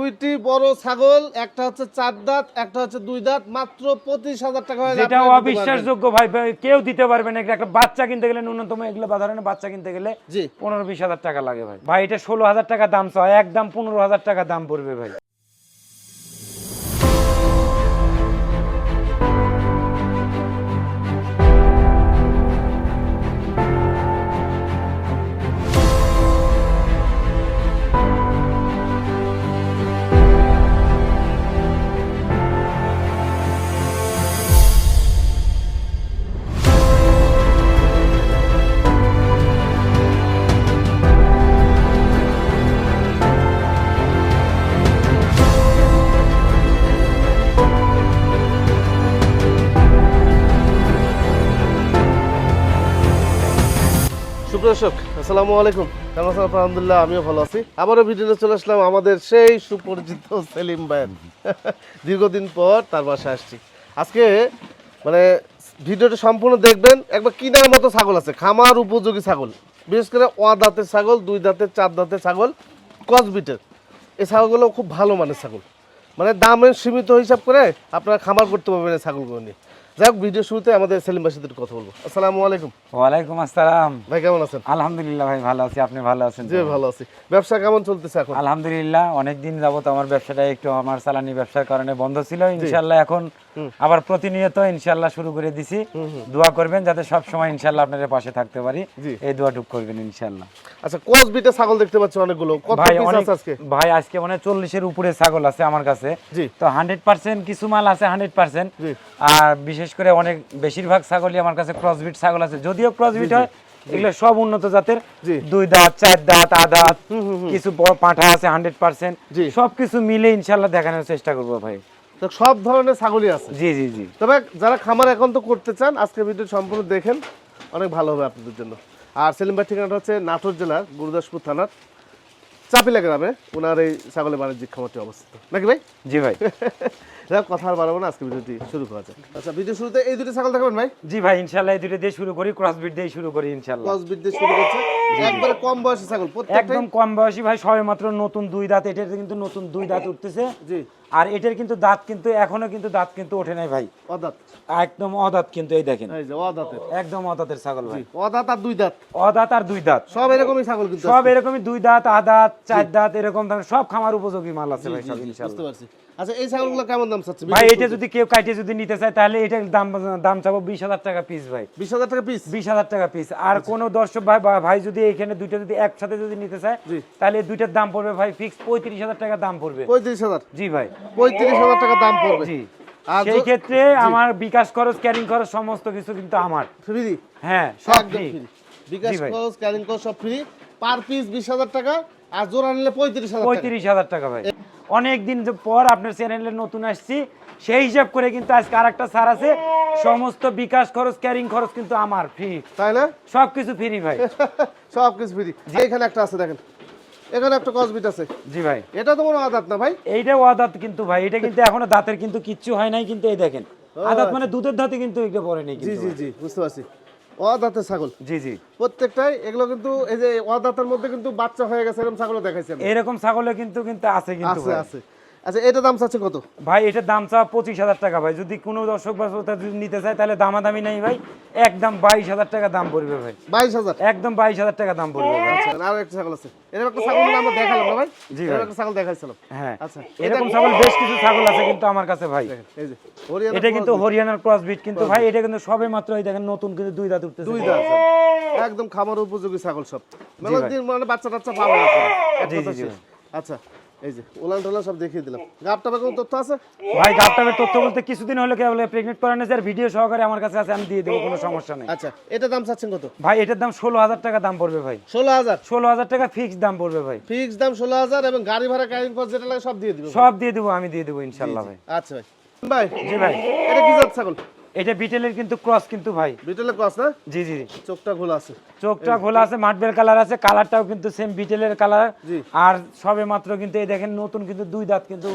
দুইটি বড় ছাগল একটা হচ্ছে চার দাঁত একটা হচ্ছে দুই দাঁত মাত্র পঁচিশ হাজার টাকা যেটা অবিশ্বাসযোগ্য ভাই ভাই, কেউ দিতে পারবে না। একটা বাচ্চা কিনতে গেলে ন্যূনতম এগুলো বা ধরেন বাচ্চা কিনতে গেলে পনেরো বিশ হাজার টাকা লাগে ভাই। ভাই এটা ষোলো হাজার টাকা দাম চায় একদম পনেরো হাজার টাকা দাম পড়বে ভাই। সুপ্রদর্শক আসসালামু আলাইকুম। কেমন আছেন? আলহামদুলিল্লাহ, আমিও ভালো আছি। আবারও ভিডিওতে চলে আসলাম আমাদের সেই সুপরিচিত সেলিম ভাইয়ের। দীর্ঘদিন পর তার বাসায় আসছি। আজকে মানে ভিডিওটা সম্পূর্ণ দেখবেন, একবার কিনার মতো ছাগল আছে, খামার উপযোগী ছাগল। বিশেষ করে অ দাঁতের ছাগল, দুই দাঁতের, চার দাঁতের ছাগল কসবিটের এই ছাগলগুলো খুব ভালো মানের ছাগল। মানে দামের সীমিত হিসাব করে আপনারা খামার করতে পারবেন এই ছাগলগুলো নিয়ে। যাই হোক ভিডিও শুরুতে আমাদের সেলিম ভাইয়ের সাথে কথা বলব। আসসালামু আলাইকুম। ওয়ালাইকুম আসসালাম। ভাই কেমন আছেন? আলহামদুলিল্লাহ ভাই ভালো আছি। আপনি ভালো আছেন? জি ভালো আছি। ব্যবসা কেমন চলতেছে এখন? আলহামদুলিল্লাহ অনেকদিন যাবত আমার ব্যবসাটা একটু আমার চালানি ব্যবসার কারণে বন্ধ ছিল। ইনশাল্লাহ এখন আবার প্রতিনিয়ত ইনশাল্লাহ শুরু করে দিছি। দোয়া করবেন যাতে সব সময় ইনশাল্লাহ আপনাদের পাশে থাকতে পারি। এই দোয়াটুক করবেন ইনশাল্লাহ আচ্ছা বিটে ছাগল দেখতে পাচ্ছি অনেকগুলো। কত ভাই পিস আছে আজকে? ভাই আজকে মানে চল্লিশের উপরে ছাগল আছে আমার কাছে। তো হান্ড্রেড পার্সেন্ট কিছু মাল আছে হান্ড্রেড পার্সেন্ট জি। আর বিশেষ করে অনেক বেশিরভাগ ছাগলই আমার কাছে ক্রসবিট ছাগল আছে। যদিও ক্রসবিট হয় এগুলো সব উন্নত জাতের। দুই দাঁত চার দাঁত আ কিছু বড় পাঁঠা আছে হান্ড্রেড পার্সেন্ট। সবকিছু মিলে ইনশাল্লাহ দেখানোর চেষ্টা করব ভাই। সব ধরনের ছাগলই আছে? জি জি জি। তবে যারা খামার এখন তো করতে চান আজকে ভিডিও সম্পূর্ণ দেখেন। অনেক ভালো হবে আপনাদের জন্য। আর সেলিম ভাই ঠিকানাটা হচ্ছে নাটোর জেলার গুরুদাসপুর থানার চাপিলা গ্রামে। ওনার এই ছাগলের বাণিজ্যিক খামারটি অবস্থিত। নাকি ভাই? জি ভাই। কথা আর বাড়াবো না আজকে ভিডিওটি শুরু করা যাক। আচ্ছা ভিডিও শুরুতে এই দুটি ছাগল দেখাবেন ভাই? জি ভাই এই দুটো দিয়ে শুরু করি ক্রসবিট দিয়ে শুরু করি বিট দিয়ে শুরু করছে। একবারে কম বয়সী ছাগল একদম কম বয়সী ভাই সবে মাত্র নতুন দুই দাঁত এটার কিন্তু নতুন দুই দাঁত উঠতেছে। জি। আর এটার কিন্তু দাঁত কিন্তু এখনও কিন্তু দাঁত কিন্তু ওঠে নাই ভাই। অদাঁত। একদম অদাঁত কিন্তু এই দেখেন। এই যে অদাঁতের। একদম অদাঁতের ছাগল ভাই। অদাঁত আর দুই দাঁত। অদাঁত আর দুই দাঁত। সব এরকমই ছাগল কিন্তু সব এরকমই দুই দাঁত আদাত চার দাঁত এরকম সব খামার উপযোগী মাল আছে ভাই সব বুঝতে পারছি। আচ্ছা এই ছাগলগুলো কেমন দাম চাচ্ছে? ভাই এটা যদি কেউ কাইটে যদি নিতে চায় তাহলে এটার দাম দাম চাবো বিশ হাজার টাকা পিস ভাই। বিশ হাজার টাকা পিস বিশ হাজার টাকা পিস আর কোন দর্শক ভাই ভাই যদি এখানে দুইটা যদি একসাথে যদি নিতে চায় তাহলে দুইটার দাম পড়বে ভাই ফিক্স পঁয়ত্রিশ হাজার টাকা দাম পড়বে। পঁয়ত্রিশ হাজার? জি ভাই। পঁয়ত্রিশ হাজার টাকা দাম পড়বে। জি। সেই ক্ষেত্রে আমার বিকাশ খরচ ক্যারিং খরচ সমস্ত কিছু কিন্তু আমার। ফ্রি হ্যাঁ সব ফ্রি বিকাশ খরচ ক্যারিং খরচ সব ফ্রি পার পিস বিশ হাজার টাকা আর জোড়া নিলে পঁয়ত্রিশ হাজার টাকা। পঁয়ত্রিশ হাজার টাকা ভাই। অনেক দিন যে পর আপনার চ্যানেলে নতুন আসছি সেই হিসাব করে কিন্তু আজকে আরেকটা ছাড় আছে। সমস্ত বিকাশ খরচ ক্যারিং খরচ কিন্তু আমার ফ্রি তাই না? সব কিছু ফ্রি ভাই সব কিছু ফ্রি এখানে একটা আছে দেখেন। এখানে একটা কসবিট আছে। জি ভাই। এটা তো আদাত না ভাই? এইটা আদাত কিন্তু ভাই এটা কিন্তু এখনও দাঁতের কিন্তু কিচ্ছু হয় নাই কিন্তু এই দেখেন। আদাত মানে দুধের দাঁতে কিন্তু এটা পড়ে নেই জি জি জি বুঝতে পারছি। অদাতের ছাগল। জি জি। প্রত্যেকটাই এগুলো কিন্তু এই যে অদাতের মধ্যে কিন্তু বাচ্চা হয়ে গেছে এরকম ছাগলও দেখাইছেন এরকম ছাগলও কিন্তু কিন্তু আছে কিন্তু আছে আছে। আচ্ছা এটা দাম চাচ্ছে কত? ভাই এটার দাম চা পঁচিশ হাজার টাকা ভাই। যদি কোনো দর্শক বা শ্রোতা যদি নিতে চায় তাহলে দামাদামি নেই ভাই। একদম বাইশ হাজার টাকা দাম পড়বে ভাই। বাইশ হাজার? একদম বাইশ হাজার টাকা দাম পড়বে আচ্ছা আর একটা ছাগল আছে। এরকম একটা ছাগল আমরা দেখালাম না ভাই? জি এরকম ছাগল দেখাইছিলাম। হ্যাঁ। আচ্ছা এরকম ছাগল বেশ কিছু ছাগল আছে কিন্তু আমার কাছে ভাই। এই যে এটা কিন্তু হরিয়ানার ক্রস বিট কিন্তু ভাই এটা কিন্তু সবে মাত্র এই দেখেন নতুন কিন্তু দুই দাঁত উঠতেছে। দুই দাঁত একদম খামার উপযোগী ছাগল সব। মানে দিন মানে বাচ্চা টাচ্চা পাবে না জি, জি আচ্ছা এই যে ওলান টোলান সব দেখিয়ে দিলাম। কোনো তথ্য আছে? ভাই গাবটাবের তথ্য বলতে কিছুদিন হলো কেবল প্রেগনেন্ট করানো স্যার ভিডিও সহকারে আমার কাছে আছে আমি দিয়ে দেবো কোনো সমস্যা নেই। আচ্ছা এটা দাম চাচ্ছেন কত? ভাই এটার দাম ষোলো হাজার টাকা দাম পড়বে ভাই। ষোলো হাজার? ষোলো হাজার টাকা ফিক্স দাম পড়বে ভাই। ফিক্স দাম ষোলো হাজার এবং গাড়ি ভাড়া গাড়ির খরচ যেটা লাগে সব দিয়ে দিবে সব দিয়ে দেবো আমি দিয়ে দেবো ইনশাল্লাহ ভাই। আচ্ছা ভাই। ভাই জি ভাই। এটা কি জাত ছাগল? এটা বিটেলের কিন্তু ক্রস কিন্তু ভাই। বিটেলের ক্রস না? জি জি চোখটা খোলা আছে। চোখটা ঘোলা আছে মাটবেল কালার আছে কালারটাও কিন্তু সেম বিটেলের কালার। আর সবে মাত্র কিন্তু এই দেখেন নতুন কিন্তু দুই দাঁত কিন্তু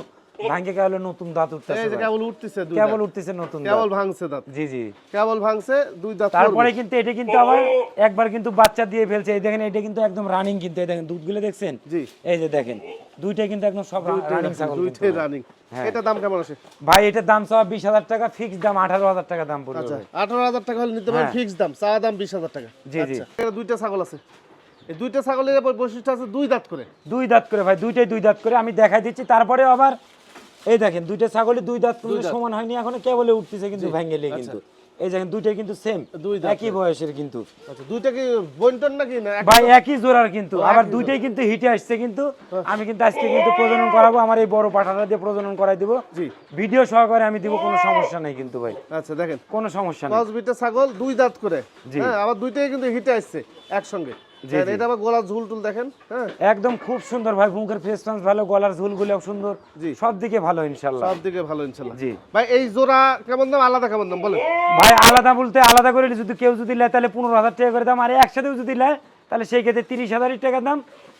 ভাঙ্গে কেবল নতুন দাঁত উঠতেছে এই যে কেবল উঠতেছে দুই কেবল। উঠতেছে নতুন দাঁত। কেবল ভাঙছে দাঁত। জি জি। কেবল ভাঙছে দুই দাঁত তারপরে কিন্তু এটা কিন্তু আবার একবার কিন্তু বাচ্চা দিয়ে ফেলছে। এই দেখেন এটা কিন্তু একদম রানিং কিন্তু। এই দেখেন দুধগুলো দেখছেন? জি। এই যে দেখেন দুইটাই কিন্তু একদম সব রানিং ছাগল দুইটাই রানিং হ্যাঁ। এটা দাম কেমন আছে ভাই এটার দাম সব বিশ হাজার টাকা ফিক্স দাম আঠারো হাজার টাকা দাম পড়বে আচ্ছা ভাই। আঠারো হাজার টাকা হলে নিতে পারেন হ্যাঁ। ফিক্স দাম চাওয়া দাম বিশ হাজার টাকা। জি, জি। আচ্ছা এখানে দুইটা ছাগল আছে। এই দুইটা ছাগলের বৈশিষ্ট্য আছে দুই দাঁত করে। দুই দাঁত করে ভাই দুইটাই দুই দাঁত করে। আমি দেখাই দিচ্ছি তারপরে আবার এই দেখেন দুইটা ছাগলের দুই দাঁত সমান হয়নি এখনও কেবলে উঠতেছে কিন্তু ভেঙ্গেলে কিন্তু। এই দেখেন দুইটাই কিন্তু সেম আচ্ছা। একই বয়সের কিন্তু। আচ্ছা দুইটা কি বন্টন নাকি না ভাই একই জোড়ার কিন্তু আবার দুইটাই কিন্তু হিটে আসছে কিন্তু। আমি কিন্তু আজকে কিন্তু প্রজনন করাবো আমার এই বড় পাঠাটা দিয়ে প্রজনন করাই দিব। জি। ভিডিও সহকারে আমি দিব কোনো সমস্যা নাই কিন্তু ভাই। আচ্ছা দেখেন। কোনো সমস্যা নেই। পাঁচ বিটা ছাগল দুই দাঁত করে। হ্যাঁ আবার দুইটাই কিন্তু হিটে আসছে। একসঙ্গে। জি, দেখেন, জি। এটা আবার গলা ঝুল টুল দেখেন হ্যাঁ? একদম খুব সুন্দর ভাই মুখের ফেস ভালো গলার ঝুলগুলো সুন্দর। জি। সব দিকে ভালো ইনশাল্লাহ সব দিকে ভালো ইনশাল্লাহ জি। ভাই এই জোড়া কেমন দাম? আলাদা কেমন দাম? বলেন। ভাই আলাদা বলতে আলাদা করে যদি কেউ যদি নেয় তাহলে পনেরো হাজার টাকা করে দাম। আর একসাথেও যদি নেয় তাহলে সেই ক্ষেত্রে তিরিশ হাজার টাকা দাম।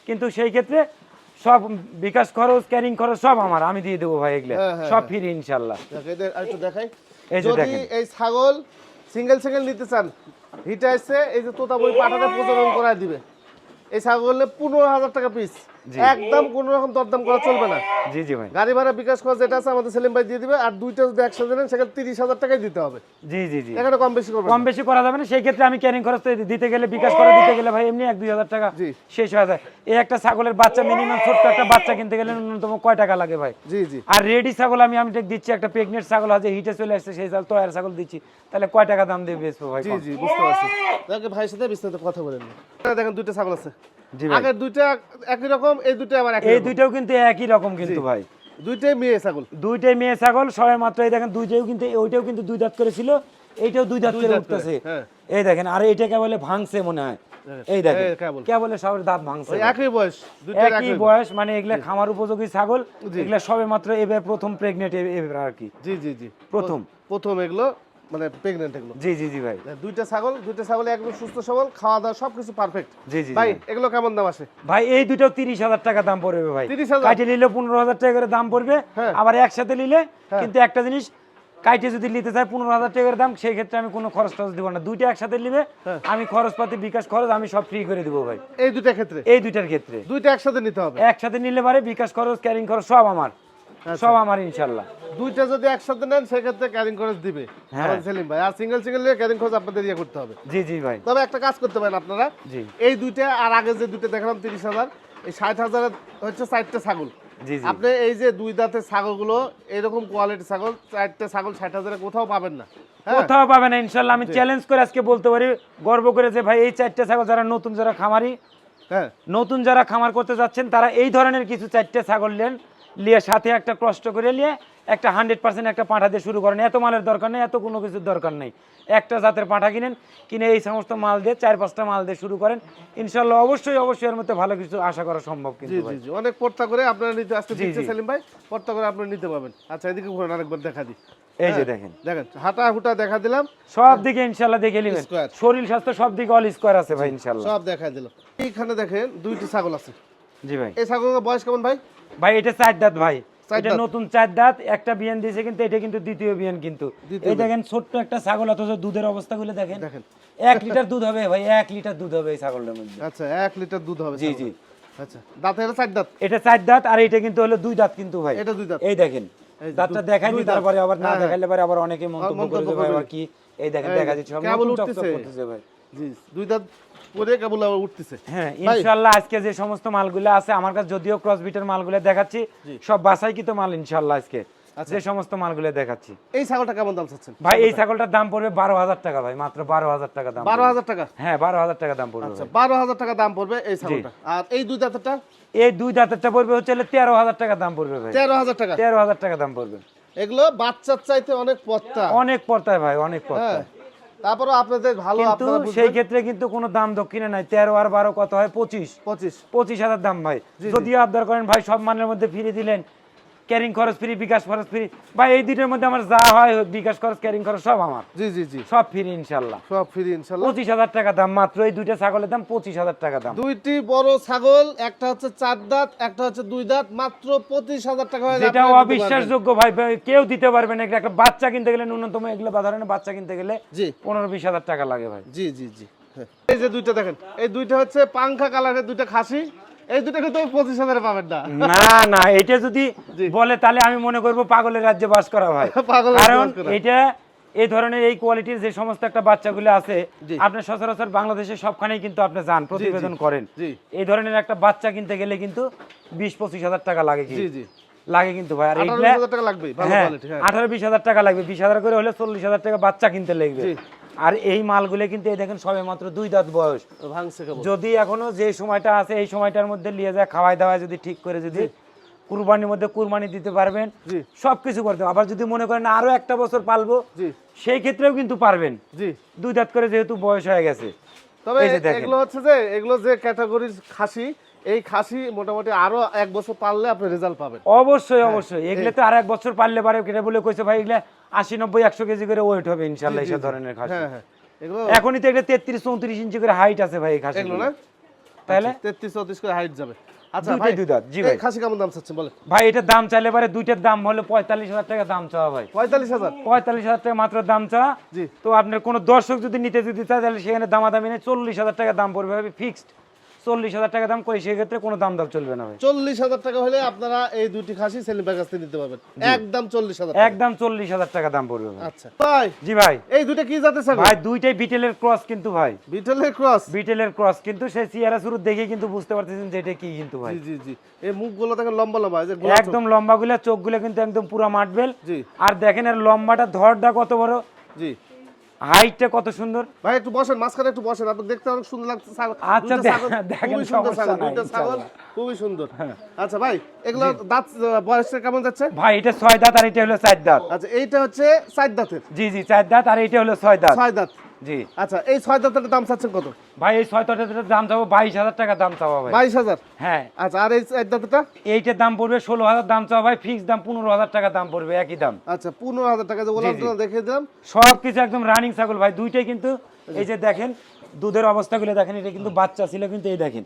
কিন্তু সেই ক্ষেত্রে সব বিকাশ খরচ ক্যারিং খরচ সব আমার। আমি দিয়ে দেবো ভাই এগুলো। হ্যাঁ, হ্যাঁ, সব ফ্রি ইনশাল্লাহ দেখাই। এই যে দেখেন। এই ছাগল সিঙ্গেল সিঙ্গেল নিতে চান হিটে আসছে এই যে তোতা বই পাঠাতে প্রচলন করায় দিবে। এই ছাগলে পনেরো হাজার টাকা পিস একদম কোনো রকম দরদাম করা চলবে না। জি জি ভাই। গাড়ি ভাড়া বিকাশ খরচ যেটা আছে আমাদের সেলিম ভাই দিয়ে দিবে আর দুইটা যদি একসাথে নেন সেখানে তিরিশ হাজার টাকাই দিতে হবে। জি জি জি। এখানে কম বেশি করবে কম বেশি করা যাবে না সেই ক্ষেত্রে আমি ক্যারিং খরচ দিতে গেলে বিকাশ করে দিতে গেলে ভাই এমনি এক দুই হাজার টাকা। শেষ হয়ে যায়। এই একটা ছাগলের বাচ্চা মিনিমাম ছোট্ট একটা বাচ্চা কিনতে গেলে ন্যূনতম কয় টাকা লাগে ভাই? জি জি। আর রেডি ছাগল আমি আমি দিচ্ছি একটা প্রেগনেন্ট ছাগল আছে হিটে চলে আসছে সেই ছাগল তয়ার ছাগল দিচ্ছি। তাহলে কয় টাকা দাম দিয়ে বেচবো ভাই জি জি বুঝতে পারছি। ভাইয়ের সাথে বিস্তারিত কথা বলেন। দেখেন দুইটা ছাগল আছে। আগের দুইটা একই রকম এই দুইটা আবার এই দুইটাও কিন্তু একই রকম কিন্তু ভাই। দুইটাই মেয়ে ছাগল। দুইটাই মেয়ে ছাগল সবাই মাত্র এই দেখেন দুইটাও কিন্তু ওইটাও কিন্তু দুই দাঁত করেছিল এইটাও দুই দাঁত করে উঠতেছে। হ্যাঁ। এই দেখেন আর এইটা কেবলে ভাঙছে মনে হয়। এই দেখেন এই কেবল। কেবলে সবের দাঁত ভাঙছে একই বয়স একই বয়স। মানে এগুলা খামার উপযোগী ছাগল। এগুলা সবে মাত্র এবার প্রথম প্রেগনেন্ট এবার আর কি। জি জি জি। প্রথম। প্রথম এগুলো মানে প্রেগনেন্ট এগুলো। জি জি জি ভাই। দুইটা ছাগল দুইটা ছাগল একদম সুস্থ সবল খাওয়া দাওয়া সবকিছু পারফেক্ট জি জি ভাই এগুলো কেমন দাম আসে? ভাই এই দুটো তিরিশ হাজার টাকা দাম পড়বে ভাই। 30,000? কাইটে নিলে পনেরো হাজার টাকা করে দাম পড়বে হ্যাঁ। আবার একসাথে নিলে কিন্তু একটা জিনিস কাইটে যদি নিতে চাই পনেরো হাজার টাকার দাম সেই ক্ষেত্রে আমি কোনো খরচ টরচ দিব না। দুইটা একসাথে নিবে হ্যাঁ। আমি খরচপাতি বিকাশ খরচ আমি সব ফ্রি করে দিব ভাই। এই দুইটা ক্ষেত্রে? এই দুইটার ক্ষেত্রে। দুইটা একসাথে নিতে হবে? একসাথে নিলে পারে বিকাশ খরচ ক্যারিং খরচ সব আমার। সব আমার ইনশাল্লাহ দুইটা যদি একসাথে নেন সেক্ষেত্রে ক্যারিং খরচ দিবে। হ্যাঁ। সেলিম ভাই। আর সিঙ্গেল সিঙ্গেল নিয়ে ক্যারিং খরচ আপনাদের ইয়ে করতে হবে। জি জি ভাই। তবে একটা কাজ করতে পারেন আপনারা। জি। এই দুইটা আর আগে যে দুইটা দেখালাম তিরিশ হাজার এই ষাট হাজারের হচ্ছে চারটে ছাগল। জি জি। আপনি এই যে দুই দাঁতের ছাগলগুলো এরকম কোয়ালিটি ছাগল চারটে ছাগল ষাট হাজারে কোথাও পাবেন না। হ্যাঁ। কোথাও পাবেন না ইনশাল্লাহ আমি চ্যালেঞ্জ করে আজকে বলতে পারি গর্ব করে যে ভাই এই চারটে ছাগল যারা নতুন যারা খামারি হ্যাঁ। নতুন যারা খামার করতে যাচ্ছেন তারা এই ধরনের কিছু চারটে ছাগল নেন। নিয়ে সাথে একটা কষ্ট করে নিয়ে একটা হান্ড্রেড পার্সেন্ট একটা পাঁঠা দিয়ে শুরু করেন। এত মালের দরকার নেই এত কোনো কিছুর দরকার নেই। একটা জাতের পাঁঠা কিনেন কিনে এই সমস্ত মাল দিয়ে চার পাঁচটা মাল দিয়ে শুরু করেন। ইনশাল্লাহ অবশ্যই অবশ্যই এর মধ্যে ভালো কিছু আশা করা সম্ভব কিন্তু জি ভাই। জি অনেক পর্তা করে আপনারা নিতে জি, দিচ্ছে সেলিম ভাই পর্তা করে আপনারা নিতে পাবেন আচ্ছা এদিকে ঘুরেন আরেকবার দেখা দিই। এই যে হ্যাঁ, দেখেন। দেখেন হাঁটা হুটা দেখা দিলাম। সব দিকে ইনশাল্লাহ দেখে নেবেন। শরীর স্বাস্থ্য সব দিকে অল স্কোয়ার আছে ভাই ইনশাল্লাহ সব দেখা দিল। এইখানে দেখেন দুইটি ছাগল আছে। জি ভাই। এই ছাগলের বয়স কেমন ভাই? ভাই এটা চার দাঁত ভাই। এটা নতুন চার দাঁত একটা বিয়ান দিয়েছে কিন্তু এটা কিন্তু দ্বিতীয় বিয়ান কিন্তু। এই দেখেন ছোট্ট একটা ছাগল অথচ দুধের অবস্থাগুলো দেখেন। দেখেন। এক লিটার দুধ হবে ভাই এক লিটার দুধ হবে এই ছাগলটার মধ্যে। আচ্ছা এক লিটার দুধ হবে জি জি। আচ্ছা দাঁত এটা চার দাঁত? এটা চার দাঁত আর এটা কিন্তু হলো দুই দাঁত কিন্তু ভাই। এটা দুই দাঁত। এই দেখেন দাঁতটা দেখাই দুই তারপরে আবার না হ্যাঁ, দেখাইলে পরে আবার অনেকে মন্তব্য করে মন্তব্য ভাই আবার কি? এই দেখেন দেখা যে, দিচ্ছে সব চকচক করতেছে ভাই। জি দুই দাঁত পরে কেবল উঠতেছে। হ্যাঁ ভাই। আজকে যে সমস্ত মালগুলো আছে আমার কাছে যদিও ক্রস মালগুলো দেখাচ্ছি সব বাসাইকৃত মাল ইনশাল্লাহ আজকে আচ্ছা। যে সমস্ত মালগুলো দেখাচ্ছি। এই ছাগলটা কেমন দাম চাচ্ছেন? ভাই এই ছাগলটার দাম পড়বে বারো হাজার টাকা ভাই মাত্র বারো হাজার টাকা দাম বারো হাজার টাকা? হ্যাঁ বারো হাজার টাকা দাম পড়বে আচ্ছা বারো হাজার টাকা দাম পড়বে এই ছাগলটা। আর এই দুই দাঁতেরটা? এই দুই দাঁতেরটা পড়বে হচ্ছে তেরো হাজার টাকা দাম পড়বে ভাই। তেরো হাজার টাকা? তেরো হাজার টাকা দাম পড়বে। এগুলো বাচ্চার চাইতে অনেক পত্তা অনেক পড়তায় ভাই অনেক হ্যাঁ। পড়তায় তারপরে আপনাদের ভালো কিন্তু সেই ক্ষেত্রে কিন্তু কোনো দাম দক্ষিণে নাই। তেরো আর বারো কত হয়? পঁচিশ। পঁচিশ। পঁচিশ হাজার দাম ভাই। যদি আবদার করেন ভাই সব মানের মধ্যে ফিরে দিলেন। ক্যারিং খরচ ফ্রি বিকাশ খরচ ফ্রি বা এই দুইটার মধ্যে আমার যা হয় বিকাশ খরচ ক্যারিং খরচ সব আমার। জি জি জি। সব ফ্রি ইনশাল্লাহ। সব ফ্রি ইনশাল্লাহ। পঁচিশ হাজার টাকা দাম মাত্র এই দুইটা ছাগলের দাম পঁচিশ হাজার টাকা দাম। দুইটি বড় ছাগল একটা হচ্ছে চার দাঁত একটা হচ্ছে দুই দাঁত মাত্র পঁচিশ হাজার টাকা যেটা পারবেন। অবিশ্বাসযোগ্য ভাই কেউ দিতে পারবে না এগুলো। একটা বাচ্চা কিনতে গেলে ন্যূনতম এগুলো বা ধরনের বাচ্চা কিনতে গেলে জি। পনেরো বিশ হাজার টাকা লাগে ভাই। জি জি জি। হ্যাঁ। এই যে দুইটা দেখেন এই দুইটা হচ্ছে পাংখা কালারের দুইটা খাসি। এই দুইটা কিন্তু পঁচিশ হাজারে পাবেন না। না না এটা যদি বলে তাহলে আমি মনে করব পাগলের রাজ্যে বাস করা রাজ্যে কারণ এটা এই ধরনের এই কোয়ালিটির যে সমস্ত একটা বাচ্চাগুলো আছে জি। আপনি সচরাচর বাংলাদেশের সবখানেই কিন্তু আপনি যান প্রতিবেদন করেন। এই ধরনের একটা বাচ্চা কিনতে গেলে কিন্তু বিশ পঁচিশ হাজার টাকা লাগে লাগে কিন্তু ভাই আর এইগুলা হ্যাঁ হ্যাঁ। আঠারো বিশ হাজার টাকা লাগবে বিশ হাজার করে হলে চল্লিশ হাজার টাকা বাচ্চা কিনতে লাগবে। আর এই মালগুলো কিন্তু এই দেখেন সবে মাত্র দুই দাঁত বয়স। যদি এখনও যে সময়টা আছে এই সময়টার মধ্যে নিয়ে যায় খাওয়াই দাওয়ায় যদি ঠিক করে যদি কুরবানির মধ্যে কুরবানি দিতে পারবেন সবকিছু করতে আবার যদি মনে করেন আরও একটা বছর পালবো সেই ক্ষেত্রেও কিন্তু পারবেন। জি। দুই দাঁত করে যেহেতু বয়স হয়ে গেছে। তবে। এগুলো হচ্ছে যে এগুলো যে ক্যাটাগরির খাসি এই খাসি মোটামুটি আরও এক বছর পারলে আপনি রেজাল্ট পাবেন। অবশ্যই অবশ্যই। এগুলো তো আর এক বছর পারলে পারে কেটে বলে কইছে ভাই এগুলা আশি নব্বই একশো কেজি করে ওয়েট হবে ইনশাল্লাহ এইসব ধরনের খাসি। হ্যাঁ হ্যাঁ। এগুলো এখনই তো এটা তেত্রিশ চৌত্রিশ ইঞ্চি করে হাইট আছে ভাই খাসি না? তাহলে? তেত্রিশ চৌত্রিশ করে হাইট যাবে। আচ্ছা ভাই দুই দাঁত, জি ভাই। খাসি কেমন দাম চাচ্ছেন বলে ভাই এটার দাম চাইলে পারে দুইটার দাম হলো পঁয়তাল্লিশ হাজার টাকা দাম চাওয়া ভাই। পঁয়তাল্লিশ হাজার? পঁয়তাল্লিশ হাজার টাকা মাত্র দাম চাওয়া। জি। তো আপনার কোনো দর্শক যদি নিতে যদি চায় তাহলে সেখানে দামাদামি নেই চল্লিশ হাজার টাকা দাম পড়বে ফিক্সড চল্লিশ হাজার টাকা দাম করে সেক্ষেত্রে কোনো দাম দাম চলবে না চল্লিশ হাজার টাকা হলে আপনারা এই দুটি খাসি সেলিম ভাইয়ের কাছ থেকে নিতে পারবেন। একদম চল্লিশ হাজার একদম চল্লিশ হাজার টাকা দাম পড়বে আচ্ছা ভাই জি ভাই। এই দুটো কি জাতের ছাগল? ভাই দুইটাই বিটেলের ক্রস কিন্তু ভাই। বিটলের ক্রস? বিটেলের ক্রস কিন্তু সেই চেহারা শুরু দেখে কিন্তু বুঝতে পারতেছেন যে এটা কি কিন্তু ভাই। জি জি এই মুখগুলো দেখেন লম্বা লম্বা। একদম লম্বা গুলা চোখ। গুলা কিন্তু একদম পুরো মাটবেল আর দেখেন এর লম্বাটা ধরটা কত বড়। জি। হাইটটা কত সুন্দর? ভাই একটু বসেন মাঝখানে একটু বসেন আপনি দেখতে অনেক সুন্দর লাগছে আচ্ছা, দেখেন, দেখেন, খুবই সুন্দর সমস্যা ছাগল নাই, ছাগল খুবই সুন্দর। আচ্ছা ভাই এগুলো দাঁত বয়সটা কেমন যাচ্ছে? ভাই এটা ছয় দাঁত আর এটা হলো চার দাঁত। আচ্ছা এইটা হচ্ছে চার দাঁতের। জি জি চার দাঁত আর এটা হলো ছয় দাঁত। ছয় দাঁত। জি। আচ্ছা এই ছয় দাঁতের দাম চাচ্ছেন কত? ভাই এই ছয় দাঁতের দাম চাবো বাইশ হাজার টাকা দাম চাবো ভাই। বাইশ হাজার? হ্যাঁ। আচ্ছা আর এই চার দাঁতটা এইটার দাম পড়বে ষোলো হাজার দাম চাওয়া ভাই ফিক্স দাম পনেরো হাজার টাকা দাম পড়বে একই দাম। আচ্ছা পনেরো হাজার টাকা যে দেখিয়ে দিলাম। সব কিছু একদম রানিং ছাগল ভাই দুইটাই কিন্তু এই যে দেখেন দুধের অবস্থাগুলো দেখেন এটা কিন্তু বাচ্চা ছিল কিন্তু এই দেখেন।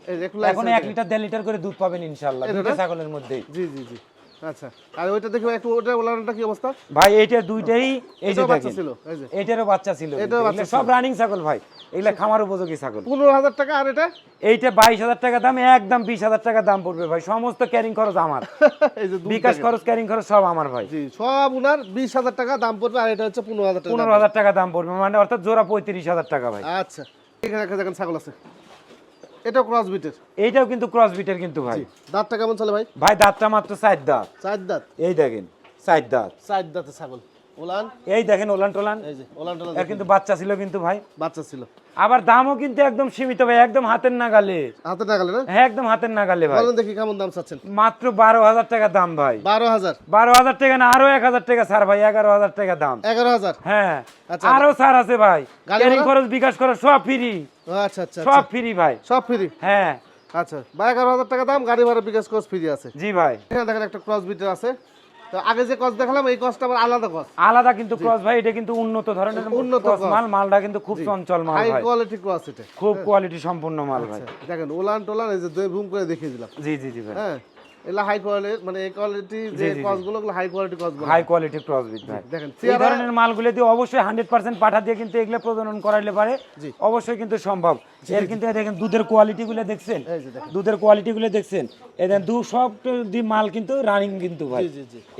এখন এক লিটার দেড় লিটার করে দুধ পাবেন ইনশাল্লাহ ছাগলের মধ্যে জি জি জি। আচ্ছা আর ওইটা দেখি একটু ওটা ওলানটা কি অবস্থা? ভাই এইটা দুইটাই এই যে বাচ্চা ছিল এই যে। এইটারও বাচ্চা ছিল এটারও বাচ্চা সব রানিং ছাগল ভাই এগুলা খামার উপযোগী ছাগল। পনেরো হাজার টাকা আর এটা? এইটা বাইশ হাজার টাকা দাম একদম বিশ হাজার টাকা দাম পড়বে ভাই সমস্ত ক্যারিং খরচ আমার। বিকাশ খরচ ক্যারিং খরচ সব আমার ভাই। সব উনার বিশ হাজার টাকা দাম পড়বে আর এটা হচ্ছে পনেরো হাজার পনেরো হাজার টাকা দাম পড়বে মানে অর্থাৎ জোড়া পঁয়ত্রিশ হাজার টাকা ভাই। আচ্ছা এখানে একটা দেখেন ছাগল আছে। এটাও ক্রস বিটের এইটাও কিন্তু ক্রস বিটের কিন্তু ভাই। দাঁতটা কেমন চলে ভাই? ভাই দাঁতটা মাত্র চার দাঁত। চার দাঁত। এই দেখেন চার দাঁত। চার দাঁতে ছাগল। ওলান? এই দেখেন ওলান টোলান। এই যে ওলান টোলান এর কিন্তু বাচ্চা ছিল কিন্তু ভাই। বাচ্চা ছিল। আবার দামও কিন্তু একদম সীমিত ভাই একদম হাতের নাগালে। হাতে টাকালে না? হ্যাঁ একদম হাতের নাগালে ভাই। বলেন দেখি কেমন দাম চাচ্ছেন। মাত্র বারো হাজার টাকা দাম ভাই। বারো হাজার? বারো হাজার টাকা না আরও এক হাজার টাকা ছাড় ভাই এগারো হাজার টাকা দাম। এগারো হাজার? হ্যাঁ আচ্ছা। আরও ছাড় আছে ভাই। ক্যারিং খরচ বিকাশ খরচ সব ফ্রি আচ্ছা আচ্ছা সব আচ্ছা। ফ্রি ভাই। সব ফ্রি হ্যাঁ। আচ্ছা বা এগারো হাজার টাকা দাম গাড়ি ভাড়া বিকাশ কস ফ্রি আছে। জি ভাই। এখানে দেখেন একটা ক্রস বিটের আছে। তো আগে যে কস দেখালাম এই কসটা আবার আলাদা কস। আলাদা কিন্তু ক্রস ভাই এটা কিন্তু উন্নত ধরনের উন্নত। মাল মালটা কিন্তু খুব চঞ্চল মাল হাই ভাই। কোয়ালিটি ক্রস এটা। খুব কোয়ালিটি সম্পূর্ণ মাল ভাই। দেখেন ওলান টোলান এই যে দুই ভুম করে দেখিয়ে দিলাম। জি জি জি ভাই। হ্যাঁ এগুলো হাই কোয়ালিটি মানে এই কোয়ালিটি যে জি। High quality high quality cross beat ভাই। দেখেন এই ধরনের মালগুলো দিয়ে অবশ্যই হান্ড্রেড পার্সেন্ট পাঠা দিয়ে কিন্তু এগুলো প্রজনন করাইলে পারে। অবশ্যই কিন্তু সম্ভব। এর কিন্তু দেখেন দুধের কোয়ালিটি গুলো দেখছেন দুধের কোয়ালিটি গুলো দেখছেন? দু সব দি মাল কিন্তু রানিং কিন্তু ভাই।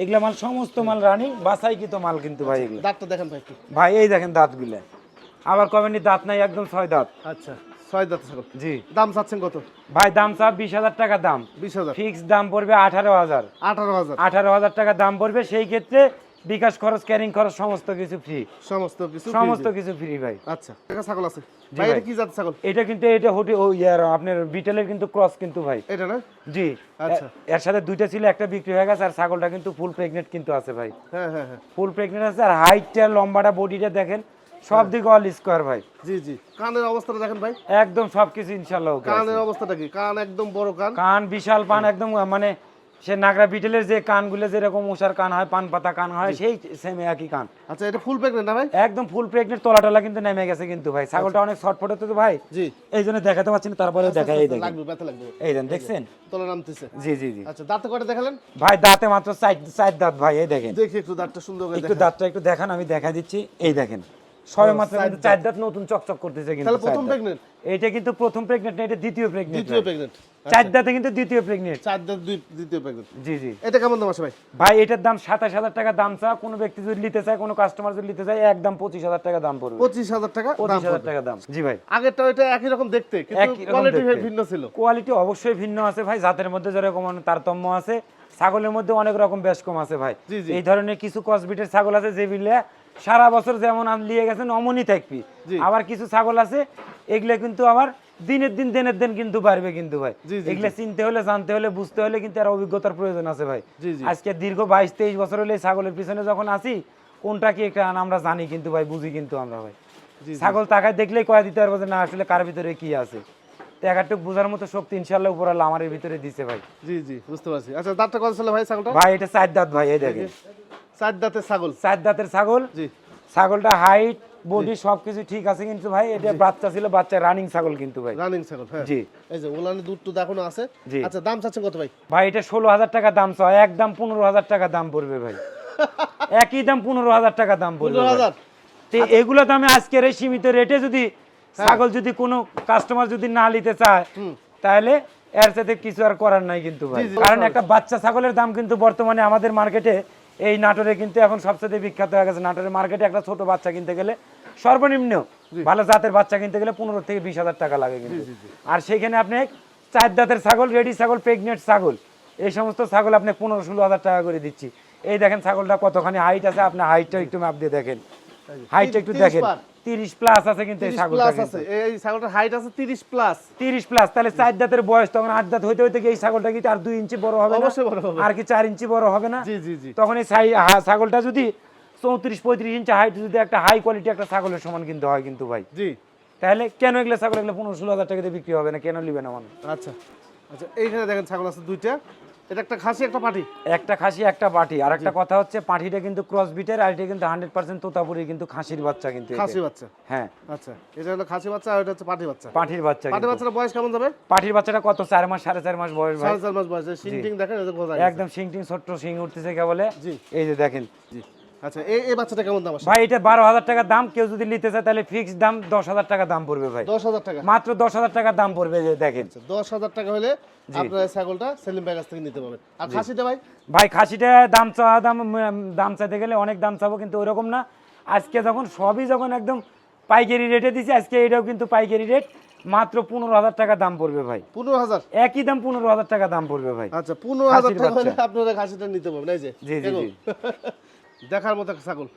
এগুলা মাল সমস্ত মাল রানিং বাসাই কিন্তু মাল কিন্তু ভাই এগুলো। দাঁতটা দেখেন ভাই ভাই এই দেখেন দাঁতগুলা আবার কবেন দাঁত নাই একদম ছয় দাঁত। আচ্ছা। ছয় দাঁত ছাগল জি। দাম চাচ্ছেন কত? ভাই দাম চাপ বিশ হাজার টাকা দাম। বিশ হাজার। ফিক্স দাম পড়বে আঠারো হাজার। আঠারো হাজার। আঠারো হাজার টাকা দাম পড়বে সেই ক্ষেত্রে বিকাশ খরচ ক্যারিং খরচ সমস্ত কিছু ফ্রি সমস্ত কিছু সমস্ত কিছু ফ্রি ভাই। আচ্ছা একটা ছাগল আছে। ভাই ভাই। এটা কি জাত ছাগল? এটা কিন্তু এটা হোটেল ও ইয়ার আপনার বিটেলের কিন্তু ক্রস কিন্তু ভাই। এটা না? জি। আচ্ছা। এর সাথে দুইটা ছিল একটা বিক্রি হয়ে গেছে আর ছাগলটা কিন্তু ফুল প্রেগনেন্ট কিন্তু আছে ভাই। হ্যাঁ হ্যাঁ হ্যাঁ। ফুল প্রেগনেন্ট আছে আর হাইটটা লম্বাটা বডিটা দেখেন সব দিকে অল স্কোয়ার ভাই। জি জি। কানের অবস্থাটা দেখেন ভাই। একদম সবকিছু কানের অবস্থাটা কি? কান একদম বড় কান। কান বিশাল পান একদম মানে সে নাগরা বিটেলের যে কানগুলো যেরকম মশার কান হয় পান পাতা কান হয় সেই সেম একই কান। আচ্ছা এটা ফুল প্রেগনেন্ট না ভাই? একদম ফুল প্রেগনেন্ট তলা টলা কিন্তু নেমে গেছে কিন্তু ভাই। ছাগলটা অনেক ছটফট হতো তো ভাই। জি। এই জন্য দেখাতে পারছি না তারপরে দেখাই এই দেখেন। লাগবে ব্যথা লাগবে। এই দেন দেখছেন? তলা নামতেছে। জি জি জি। আচ্ছা দাঁতে কয়টা দেখালেন? ভাই দাঁতে মাত্র চার চার দাঁত ভাই এই দেখেন। দেখি একটু দাঁতটা সুন্দর করে একটু দাঁতটা একটু দেখান আমি দেখা দিচ্ছি। এই দেখেন। ছয় মাসের মধ্যে চার দাঁত নতুন চকচক করতেছে কিন্তু তাহলে প্রথম এইটা কিন্তু প্রথম না এটা দ্বিতীয় দ্বিতীয় চার দাঁতে কিন্তু দ্বিতীয় চার দাঁত দ্বিতীয় জি জি। এটা কেমন দাম আছে ভাই? ভাই এটার দাম সাতাশ হাজার টাকা দাম চা কোনো ব্যক্তি যদি নিতে চায় কোনো কাস্টমার যদি নিতে চায় একদম পঁচিশ হাজার টাকা দাম পড়বে। পঁচিশ হাজার টাকা দাম পঁচিশ হাজার পড়বে। টাকা দাম। জি ভাই। আগেরটা ওইটা একই রকম দেখতে কিন্তু কোয়ালিটি ভিন্ন ছিল। কোয়ালিটি অবশ্যই ভিন্ন আছে ভাই জাতের মধ্যে যেরকম তারতম্য আছে ছাগলের মধ্যে অনেক রকম বেশ কম আছে ভাই। এই ধরনের কিছু কসবিটের ছাগল আছে যে বিলে সারা বছর যেমন নিয়ে গেছেন অমনই থাকবি। আবার কিছু ছাগল আছে এগুলো কিন্তু আবার দিনের দিন দিনের দিন কিন্তু বাড়বে কিন্তু ভাই। এগুলো চিনতে হলে জানতে হলে বুঝতে হলে কিন্তু আর অভিজ্ঞতার প্রয়োজন আছে ভাই। আজকে দীর্ঘ বাইশ তেইশ বছর হলে ছাগলের পিছনে যখন আসি কোনটা কি একটা আমরা জানি কিন্তু ভাই বুঝি কিন্তু আমরা ভাই। ছাগল তাকায় দেখলেই কয়া দিতে পারব যে না আসলে কার ভিতরে কি আছে। টাকাটুক বোঝার মতো শক্তি ইনশাল্লাহ উপর আল্লাহ আমার ভিতরে দিছে ভাই। জি জি বুঝতে পারছি। আচ্ছা দাঁতটা কত ছিল ভাই ছাগলটা? ভাই এটা চার দাঁত ভাই এই দেখেন। চার দাঁতের ছাগল। চার দাঁতের ছাগল? জি। ছাগলটা হাইট বডি সবকিছু ঠিক আছে কিন্তু ভাই এটা বাচ্চা ছিল বাচ্চা রানিং ছাগল কিন্তু ভাই। রানিং ছাগল হ্যাঁ। জি। এই যে ওলানে দুধ এখনও আছে। আচ্ছা দাম চাচ্ছেন কত ভাই? ভাই এটা ষোলো হাজার টাকা দাম চায় একদম পনেরো হাজার টাকা দাম পড়বে ভাই। একই দাম পনেরো হাজার টাকা দাম পড়বে তো এগুলো দামে আজকের এই সীমিত রেটে যদি ছাগল যদি কোনো কাস্টমার যদি না নিতে চায় তাহলে এর সাথে কিছু আর করার নাই কিন্তু ভাই। কারণ একটা বাচ্চা ছাগলের দাম কিন্তু বর্তমানে আমাদের মার্কেটে এই নাটোরে কিন্তু এখন সবচেয়ে বিখ্যাত হয়ে গেছে। নাটোরের মার্কেটে একটা ছোট বাচ্চা কিনতে গেলে সর্বনিম্ন ভালো জাতের বাচ্চা কিনতে গেলে পনেরো থেকে বিশ হাজার টাকা লাগে কিন্তু। আর সেখানে আপনি চার দাঁতের ছাগল রেডি ছাগল প্রেগনেন্ট ছাগল এই সমস্ত ছাগল আপনি পনেরো ষোলো হাজার টাকা করে দিচ্ছি। এই দেখেন ছাগলটা কতখানি হাইট আছে আপনি হাইটটা একটু মাপ দিয়ে দেখেন। হাইটটা একটু দেখেন। পার। তিরিশ প্লাস আছে কিন্তু এই ছাগলটা প্লাস আছে। এই ছাগলটার হাইট আছে 30 প্লাস তিরিশ প্লাস তাহলে চার দাঁতের বয়স তখন আট দাঁত হইতে হইতে এই ছাগলটা কি আর দুই ইঞ্চি বড় হবে না। অবশ্যই বড় হবে। আর কি চার ইঞ্চি বড় হবে না। জি জি জি। তখন এই ছাগলটা যদি চৌত্রিশ পঁয়ত্রিশ ইঞ্চি হাইট যদি একটা হাই কোয়ালিটি একটা ছাগলের সমান কিন্তু হয় কিন্তু ভাই। জি। তাহলে কেন এগুলো ছাগল এগুলো পনেরো ষোলো হাজার টাকাতে বিক্রি হবে না? কেন নিবে না মানুষ? আচ্ছা। আচ্ছা এইখানে দেখেন ছাগল আছে দুইটা। এটা একটা খাসি একটা পাটি? একটা খাসি একটা পাঠি আর একটা কথা হচ্ছে পাঠিটা কিন্তু ক্রস বিটের আর এটা কিন্তু তোতাপুরি খাসির বাচ্চা কিন্তু। খাসি বাচ্চা? হ্যাঁ। আচ্ছা এটা হলো খাসি বাচ্চা আর এটা হচ্ছে পাটি বাচ্চা? পাঠির বাচ্চা পাটি। বাচ্চার বয়স কেমন যাবে? পাটির বাচ্চাটা কত? চার মাস সাড়ে চার মাস বয়স ভাই। মাস বয়স। সিং দেখেন এটা বোঝা একদম শিংটিং ছোট্ট শিং উঠতেছে কে বলে জি। এই যে দেখেন। জি। আচ্ছা এই এই বাচ্চাটা কেমন দাম ভাই এটা টাকা দাম কেউ যদি নিতে চায় তাহলে ফিক্সড দাম দশ হাজার টাকা দাম পড়বে ভাই। দশ হাজার টাকা। মাত্র দাম পড়বে যে দেখেন। দশ হাজার টাকা হলে আপনার ছাগলটা সেলিম ভাই কাছ থেকে নিতে পারবেন। আর খাসিটা ভাই? ভাই খাসিটা দাম চাওয়া দাম দাম চাইতে গেলে অনেক দাম চাবো কিন্তু ওরকম না। আজকে যখন সবই যখন একদম পাইকারি রেটে দিছি আজকে এটাও কিন্তু পাইকারি রেট। মাত্র পনেরো হাজার টাকা দাম পড়বে ভাই। পনেরো হাজার? একই দাম পনেরো হাজার টাকা দাম পড়বে ভাই। আচ্ছা পনেরো হাজার টাকা হলে আপনারা খাসিটা নিতে পারবেন এই যে জি, জি, জি। দেখার মতো ছাগল।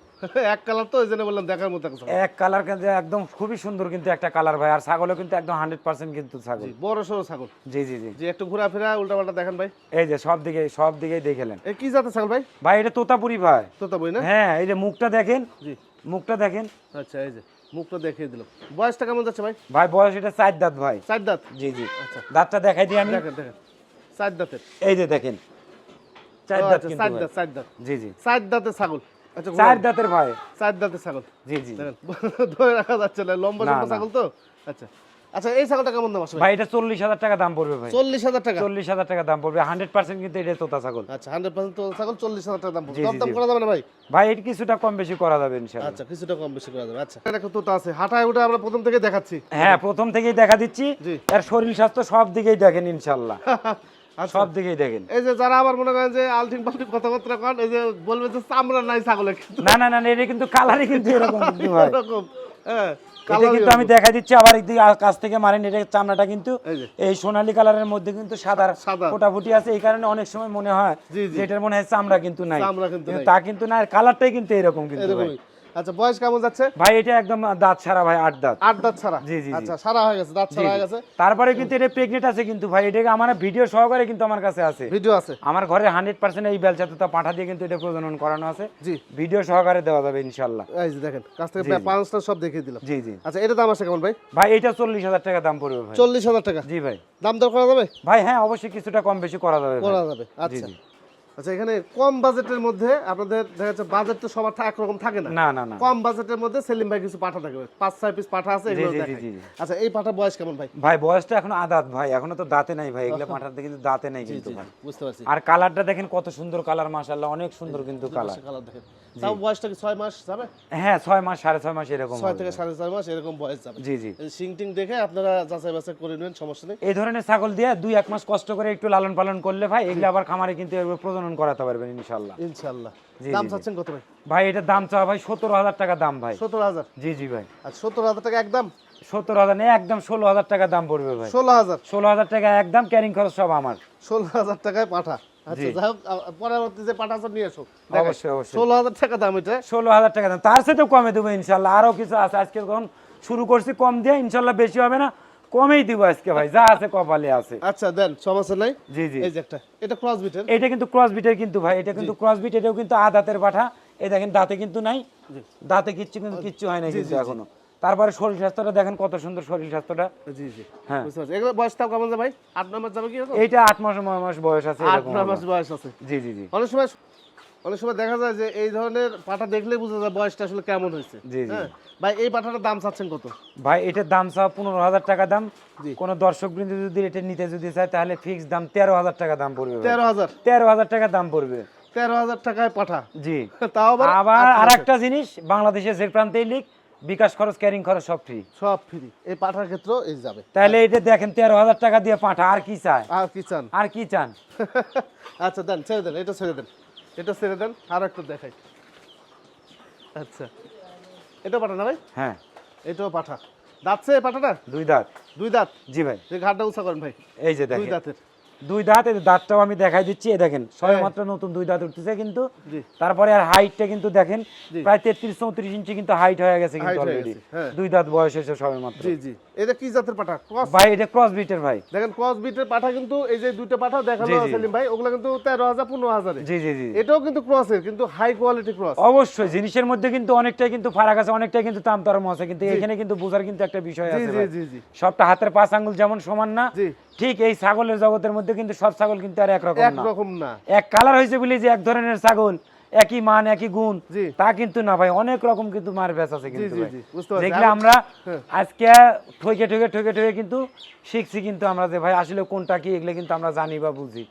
এক কালার তো ওই জন্য বললাম দেখার মতো ছাগল। এক কালার কিন্তু একদম খুবই সুন্দর কিন্তু একটা কালার ভাই আর ছাগলও কিন্তু একদম হান্ড্রেড পার্সেন্ট কিন্তু ছাগল। বড় সড়ো ছাগল। জি জি জি। যে একটু ঘোরাফেরা উল্টা পাল্টা দেখেন ভাই। এই যে সব দিকে সব দিকেই দেখেলেন এই কি জাতের ছাগল ভাই? ভাই এটা তোতাপুরি ভাই। তো তা না? হ্যাঁ এই যে মুখটা দেখেন। জি। মুখটা দেখেন। আচ্ছা এই যে মুখটা দেখিয়ে দিলাম। বয়সটা কেমন যাচ্ছে ভাই? ভাই বয়স এটা চার দাঁত ভাই। চার দাঁত? জি জি। আচ্ছা। দাঁতটা দেখাই দিই আমি। দেখেন দেখেন। চার দাঁতের। এই যে দেখেন। চার দাঁত আচ্ছা, চার দাঁত চার দাঁত। জি জি। চার দাঁতের ছাগল। আচ্ছা চার দাঁতের ভাই। চার দাঁতের ছাগল। জি জি। ধরে রাখা যাচ্ছে না লম্বা লম্বা ছাগল তো? আচ্ছা। আচ্ছা এই ছাগলটা কেমন দাম আসবে? ভাই এটা চল্লিশ হাজার টাকা দাম পড়বে ভাই। চল্লিশ হাজার টাকা? চল্লিশ হাজার টাকা দাম পড়বে। হান্ড্রেড পার্সেন্ট কিন্তু এটা তোতা ছাগল। আচ্ছা হান্ড্রেড পার্সেন্ট ছাগল চল্লিশ হাজার টাকা দাম পড়বে। জি, দাম করা যাবে না ভাই? ভাই এটা কিছুটা কম বেশি করা যাবে ইনশাআল্লাহ। আচ্ছা কিছুটা কম বেশি করা যাবে। আচ্ছা দেখো তোতা আছে। হাঁটায় আমরা প্রথম থেকে দেখাচ্ছি। হ্যাঁ প্রথম থেকেই দেখা দিচ্ছি। শরীর স্বাস্থ্য সব দিকেই দেখেন ইনশাল্লাহ আচ্ছা সব দিকেই দেখেন। এই যে যারা আবার মনে করেন যে আলটিং পাল্টিং কথাবার্তা কন এই যে বলবে যে চামড়া নাই ছাগলের কিন্তু না না না এটা কিন্তু কালারই কিন্তু এরকম কিন্তু এরকম হ্যাঁ এটা কিন্তু আমি দেখা দিচ্ছি আবার একদিকে কাছ থেকে মারেন এটা চামড়াটা কিন্তু এই সোনালী কালারের মধ্যে কিন্তু সাদা। ফোটাফুটি আছে এই কারণে অনেক সময় মনে হয়। যে এটার মনে হয় চামড়া কিন্তু নাই। চামড়া কিন্তু নাই। তা কিন্তু না কালারটাই কিন্তু এরকম কিন্তু আচ্ছা বয়স কেমন যাচ্ছে? ভাই এটা একদম দাঁত ছাড়া ভাই আট দাঁত। আট দাঁত ছাড়া? জি, জি। আচ্ছা সারা হয়ে গেছে দাঁত ছাড়া হয়ে গেছে। তারপরে কিন্তু এটা প্রেগনেন্ট আছে কিন্তু ভাই এটাকে আমার ভিডিও সহকারে কিন্তু আমার কাছে আছে। ভিডিও আছে। আমার ঘরে হান্ড্রেড পার্সেন্ট এই বেলচাতে তো পাঠা দিয়ে কিন্তু এটা প্রজনন করানো আছে। জি। ভিডিও সহকারে দেওয়া যাবে ইনশাল্লাহ এই যে দেখেন কাছ থেকে। পাঁচটা সব দেখিয়ে দিলাম। জি জি। আচ্ছা এটা দাম আছে কেমন ভাই? ভাই এটা চল্লিশ হাজার টাকা দাম পড়বে ভাই। চল্লিশ হাজার টাকা? জি ভাই। দাম দর করা যাবে? ভাই হ্যাঁ অবশ্যই কিছুটা কম বেশি করা যাবে করা যাবে আচ্ছা। আচ্ছা এখানে কম বাজেটের মধ্যে আপনাদের দেখা যাচ্ছে বাজেট তো সবার একরকম থাকে না। না না কম বাজেটের মধ্যে সেলিম ভাই কিছু পাঠা থাকবে পাঁচ ছয় পিস পাঠা আছে এগুলো। আচ্ছা এই পাঠা বয়স কেমন ভাই? ভাই বয়সটা এখন আদাত ভাই এখনও তো দাঁতে নাই ভাই এগুলো পাঠাতে কিন্তু দাঁতে নাই কিন্তু ভাই। বুঝতে পারছি। আর কালারটা দেখেন কত সুন্দর কালার মাশাআল্লাহ অনেক সুন্দর কিন্তু কালার কালার দেখেন। তাও বয়সটা কি ছয় মাস যাবে? হ্যাঁ ছয় মাস সাড়ে ছয় মাস এরকম ছয় থেকে সাড়ে ছয় মাস এরকম বয়স যাবে। জি জি। সিং টিং দেখে আপনারা যাচাই বাছাই করে নেবেন সমস্যা নেই। এই ধরনের ছাগল দিয়ে দুই এক মাস কষ্ট করে একটু লালন পালন করলে ভাই এগুলো আবার খামারে কিন্তু প্রজনন করাতে পারবেন ইনশাল্লাহ ইনশাল্লাহ দাম। চাচ্ছেন কত ভাই? ভাই এটার দাম চাওয়া ভাই সতেরো হাজার টাকা দাম ভাই। সতেরো হাজার? জি জি ভাই। আর সত্তর হাজার টাকা একদম? সত্তর হাজার নেই একদম ষোলো হাজার টাকা দাম পড়বে ভাই। ষোলো হাজার। ষোলো হাজার টাকা একদম ক্যারিং খরচ সব আমার। ষোলো হাজার টাকায় পাঠা। আচ্ছা যাই হোক পরবর্তী যে পাঠা নিয়ে এসো অবশ্যই অবশ্যই। ষোলো হাজার টাকা দাম এটা। ষোলো হাজার টাকা দাম। তার সাথে কমে দেবো ইনশাল্লাহ। আরও কিছু আছে আজকে যখন শুরু করছি কম দিয়ে ইনশাল্লাহ বেশি হবে না কমেই দিব আজকে ভাই। যা আছে কপালে আছে। আচ্ছা দেন সমস্যা নাই? জি জি। এই যে একটা। এটা ক্রস বিটের এটা কিন্তু ক্রস বিটের কিন্তু ভাই। এটা কিন্তু ক্রস বিট এটাও কিন্তু পাঠা এই দেখেন দাঁতে কিন্তু নাই। দাঁতে কিচ্ছু কিন্তু কিচ্ছু হয় না কিন্তু এখনও। তারপরে শরীর স্বাস্থ্যটা দেখেন কত সুন্দর শরীর স্বাস্থ্যটা। জি জি। হ্যাঁ। এগুলো বয়স তাও কেমন ভাই? আট নয় মাস যাবে কি এইটা আট মাস নয় মাস বয়স আছে আট নয় মাস বয়স আছে। জি জি জি। অনেক সময় অনেক সময় দেখা যায় যে এই ধরনের পাঠা দেখলে বোঝা যায় বয়সটা আসলে কেমন হয়েছে। জি, জি। হ্যাঁ। ভাই এই পাঠাটার দাম চাচ্ছেন কত? ভাই এটার দাম চাও পনেরো হাজার টাকা দাম। কোন দর্শক বৃন্দ যদি এটা নিতে যদি চায় তাহলে ফিক্স দাম তেরো হাজার টাকা দাম পড়বে তেরো হাজার? তেরো হাজার টাকা দাম পড়বে। তেরো হাজার টাকায় পাঠা। জি। তাও আবার আবার আট আর একটা জিনিস বাংলাদেশের যে প্রান্তেই লিখ বিকাশ খরচ ক্যারিং খরচ সব ফ্রি সব ফ্রি এই পাঠার ক্ষেত্রেও এই যাবে। তাহলে এটা দেখেন তেরো হাজার টাকা দিয়ে পাঠা আর কি চায়? আর কি চান? আর কি চান? আচ্ছা দেন ছেড়ে দেন এটা ছেড়ে দেন। এটা ছেড়ে দেন আর একটু দেখাই। আচ্ছা। এটা পাঠা না ভাই? হ্যাঁ। এটাও পাঠা। দাঁতছে পাঠাটা? দুই দাঁত। দুই দাঁত? জি ভাই। ঘাটটা উঁচা করেন ভাই। এই যে দুই দেখেন দাঁতের। দুই দাঁত এই দাঁতটাও আমি দেখাই দিচ্ছি এই দেখেন সবে মাত্র নতুন দুই দাঁত উঠতেছে কিন্তু তারপরে আর হাইটটা কিন্তু দেখেন প্রায় তেত্রিশ চৌত্রিশ ইঞ্চি কিন্তু হাইট হয়ে গেছে কিন্তু অলরেডি হ্যাঁ। দুই দাঁত বয়স হয়েছে সবে মাত্র জি। জি এটা কি জাতের পাঠা? ক্রস? ভাই এটা ক্রস বিটের ভাই। দেখেন ক্রস বিটের পাঠা কিন্তু এই যে দুইটা পাঠা জি। সেলিম ভাই ওগুলো কিন্তু তেরো হাজার পনেরো হাজারে। জি জি জি। এটাও কিন্তু ক্রসের কিন্তু হাই কোয়ালিটি ক্রস। অবশ্যই জিনিসের মধ্যে কিন্তু অনেকটাই কিন্তু ফারাক আছে অনেকটাই কিন্তু দাম তারম আছে কিন্তু এখানে কিন্তু বোঝার কিন্তু একটা বিষয় আছে জি জি জি। সবটা হাতের পাঁচ আঙ্গুল যেমন সমান না ঠিক এই ছাগলের জগতের মধ্যে কিন্তু সব ছাগল কিন্তু আর একরকম একরকম না। এক কালার হয়েছে বলে যে এক ধরনের ছাগল একই মান একই গুণ তা কিন্তু না ভাই অনেক রকম কিন্তু মার ব্যাস আছে কিন্তু আর- আমরা হ্যাঁ। আজকে ঠকে ঠকে ঠকে ঠকে কিন্তু শিখছি কিন্তু আমরা যে ভাই আসলে কোনটা কি এগুলো কিন্তু আমরা জানি বা বুঝি।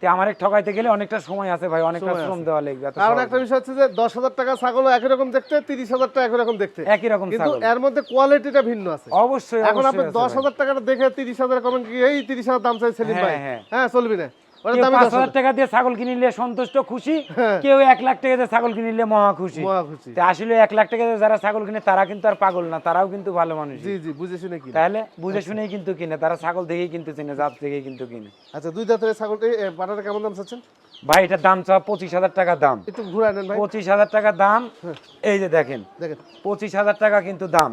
তে আমার ঠকাইতে গেলে অনেকটা সময় আছে ভাই অনেকটা শ্রম দেওয়া লাগবে কারণ একটা বিষয় হচ্ছে যে দশ হাজার টাকা ছাগল একই রকম দেখতে তিরিশ হাজার টাকা একই রকম দেখতে। একই রকম কিন্তু এর মধ্যে কোয়ালিটিটা ভিন্ন আছে। অবশ্যই এখন আপনি দশ হাজার টাকাটা দেখে তিরিশ হাজার কমেন্ট কি এই তিরিশ হাজার দাম চাই সেলিম হ্যাঁ, ভাই। হ্যাঁ। হ্যাঁ চলবি না। ওটা কেউ দামি পাঁচ দশ হাজার হাজার টাকা দিয়ে ছাগল কিনিলে সন্তুষ্ট খুশি। হ্যাঁ। কেউ এক লাখ টাকা দিয়ে ছাগল কিনিলে মহা খুশি। তা আসলে এক লাখ টাকা দিয়ে যারা ছাগল কিনে তারা কিন্তু আর পাগল না তারাও কিন্তু ভালো মানুষ। জি জি বুঝে শুনে কি তাহলে বুঝে শুনেই কিন্তু কিনে তারা ছাগল দেখেই কিন্তু চিনে জাত দেখেই কিন্তু কিনে। আচ্ছা দুই দাঁতের ছাগলটি এ, কেমন দাম চাচ্ছেন? ভাই এটার দাম চাওয়া পঁচিশ হাজার টাকা দাম। একটু ঘুরায় নেন ভাই। পঁচিশ হাজার টাকা দাম। এই যে দেখেন দেখেন। পঁচিশ হাজার টাকা কিন্তু দাম।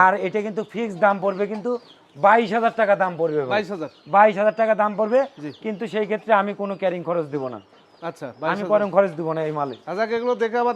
আর এটা কিন্তু ফিক্স দাম পড়বে কিন্তু বাইশ হাজার টাকা দাম পড়বে বাইশ হাজার? বাইশ হাজার টাকা দাম পড়বে কিন্তু সেই ক্ষেত্রে আমি কোনো ক্যারিং খরচ দিব না। আচ্ছা আমি খরচ দিব না এই মালে। আচ্ছা এগুলো দেখে আবার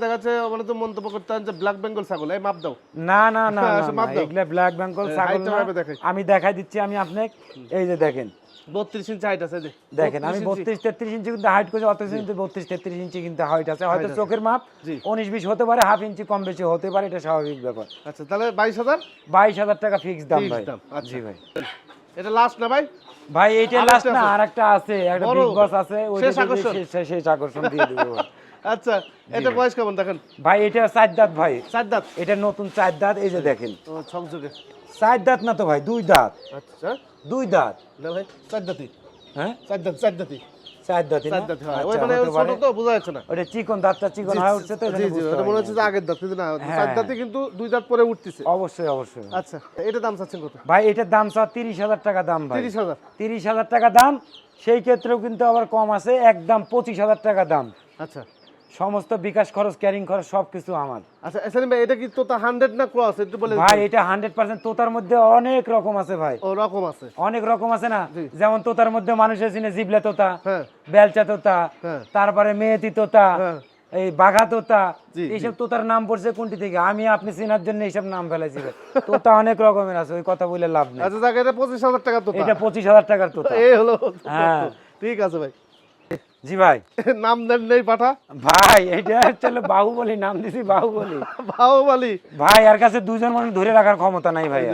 তো মন্তব্য যে ব্ল্যাক বেঙ্গল ছাগল এই মাপ দাও। না না না আচ্ছা। এগুলা ব্ল্যাক বেঙ্গল ছাগল দেখাই। আমি দেখাই দিচ্ছি আমি আপনাকে এই যে দেখেন। বত্রিশ ইঞ্চি হাইট আছে দেখেন আমি 32 ইঞ্চি। বত্রিশ তেত্রিশ ইঞ্চি কিন্তু হাইট করছি অথচ কিন্তু বত্রিশ তেত্রিশ ইঞ্চি কিন্তু হাইট আছে হয়তো চোখের মাপ জি। উনিশ বিশ হতে পারে হাফ ইঞ্চি কম বেশি হতে পারে এটা স্বাভাবিক ব্যাপার আচ্ছা তাহলে বাইশ হাজার বাইশ হাজার টাকা ফিক্স দাম ভাই আচ্ছা। জি ভাই এটা লাস্ট না ভাই ভাই এইটা লাস্ট না আরেকটা আছে একটা। বিগ বস আছে ওই শেষ আকর্ষণ। শেষ- আকর্ষণ দিয়ে দেব। আচ্ছা এটা বয়স কেমন দেখেন? ভাই এটা চার দাঁত ভাই। চার দাঁত? এটা নতুন চার দাঁত এই যে দেখেন। চার দাঁত না তো ভাই দুই দাঁত। আচ্ছা। দুই দাঁত। না ভাই চার হ্যাঁ? চার দাঁত চার দাঁতি চার দাঁত চার দাঁত হয়। ওই মানে ছোট তো বোঝা যাচ্ছে না। ওটা চিকন দাঁতটা চিকন হয়ে উঠছে তো জি জি ওটা মনে হচ্ছে যে আগের দাঁত কিন্তু না? চার দাঁতে কিন্তু দুই দাঁত পরে উঠতেছে। অবশ্যই অবশ্যই। আচ্ছা এটা দাম চাচ্ছেন কত? ভাই এটার দাম স্যার তিরিশ হাজার টাকা দাম ভাই। তিরিশ হাজার? তিরিশ হাজার টাকা দাম সেই ক্ষেত্রেও কিন্তু আবার কম আছে একদম পঁচিশ হাজার টাকা দাম। আচ্ছা। সমস্ত বিকাশ খরচ ক্যারিং খরচ সবকিছু আমার। আচ্ছা সেলিম ভাই এটা কি তোতা হান্ড্রেড না ক্রস একটু বলে ভাই এটা হান্ড্রেড পার্সেন্ট তোতার মধ্যে অনেক রকম আছে ভাই। ও রকম আছে। অনেক রকম আছে না? যেমন তোতার মধ্যে মানুষের চিনে জিবলা তোতা হ্যাঁ। বেলচা তোতা হ্যাঁ। তারপরে মেয়েতি তোতা হ্যাঁ। এই বাঘা তোতা এইসব তোতার নাম পড়ছে কোনটি থেকে? আমি আপনি চেনার জন্য এইসব নাম ভাই। তোতা অনেক রকমের আছে ওই কথা বলে লাভ নেই। আচ্ছা এটা পঁচিশ হাজার টাকা তোতা। এটা পঁচিশ হাজার টাকার তোতা। এই হলো। হ্যাঁ। ঠিক আছে ভাই। জি ভাই। নাম দেন নেই পাঠা। ভাই এটা হচ্ছে বাহুবলী নাম দিছি বাহুবলী। বাহুবালি। ভাই এর কাছে দুজন মানুষ ধরে রাখার ক্ষমতা নাই ভাই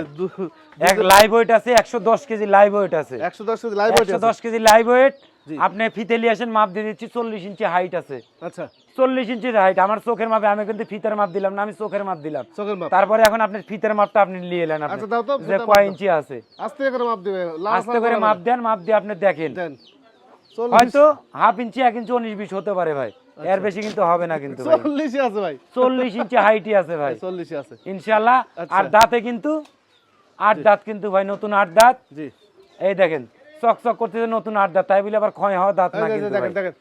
এক লাইভ ওয়েট আছে একশো দশ কেজি লাইভ ওয়েট আছে। একশো দশ কেজি লাইভ একশো দশ কেজি লাইভ ওয়েট আপনি ফিতে নিয়ে আসেন মাপ দিয়ে দিচ্ছি চল্লিশ ইঞ্চি হাইট আছে। আচ্ছা। চল্লিশ ইঞ্চির হাইট আমার চোখের মাপে আমি কিন্তু ফিতের মাপ দিলাম না আমি চোখের মাপ দিলাম। চোখের মাপ। তারপরে এখন আপনি ফিতের মাপটা আপনি নিয়ে এলেন আপনি। আচ্ছা, যে কয় ইঞ্চি আছে। আস্তে করে মাপ দিবে লাল আস্তে করে মাপ দেন মাপ দিয়ে আপনি দেখেন। হয়তো হাফ ইঞ্চি এক ইঞ্চি উনিশ বিশ হতে পারে ভাই। এর বেশি কিন্তু হবে না কিন্তু ভাই। চল্লিশই আছে ভাই। চল্লিশ ইঞ্চি হাইটই আছে ভাই। চল্লিশই আছে। ইনশাল্লাহ আচ্ছা। আর দাঁতে কিন্তু আট দাঁত কিন্তু ভাই নতুন আট দাঁত। জি। এই দেখেন চক চক করতেছে নতুন আট দাঁত। তাই বলে আবার ক্ষয় হওয়া দাঁত না কিন্তু দেখেন। দেখেন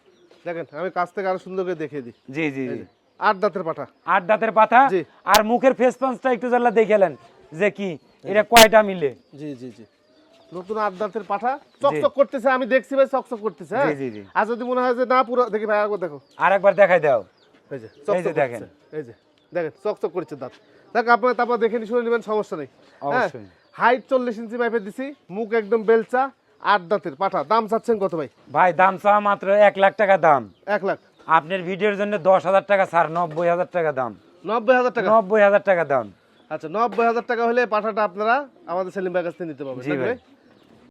দেখেন আমি কাছ থেকে আরও সুন্দর করে দেখিয়ে দিই। জি জি জি। আট দাঁতের পাঠা। আট দাঁতের জি। আর মুখের ফেস পাঞ্চটা একটু জানলা দেখেলেন যে কি এটা কয়টা মিলে? জি জি জি। নতুন আট পাঠা চকচক করতেছে আমি দেখছি ভাই চকচক করতেছে হ্যাঁ? জি, জি, জি। আর যদি মনে হয় যে না পুরো দেখি ভাই একবার দেখো। আর একবার দেখাই দাও। এই যে এই যে চকচক দেখেন। এই যে দেখেন চকচক করছে দাঁত। দেখ আপনার তারপর দেখে নি শুনে নেবেন সমস্যা নেই। অবশ্যই। হাইট চল্লিশ ইঞ্চি মাইপে দিছি মুখ একদম বেলচা আট দাঁতের পাঠা। দাম চাচ্ছেন কত ভাই? ভাই দাম চাওয়া মাত্র এক লাখ টাকা দাম। এক লাখ। আপনার ভিডিওর জন্য দশ হাজার টাকা ছাড় নব্বই হাজার টাকা দাম। নব্বই হাজার টাকা? নব্বই হাজার টাকা দাম। আচ্ছা নব্বই হাজার টাকা হলে পাঠাটা আপনারা আমাদের সেলিম ভাইয়ের কাছ থেকে নিতে পারবেন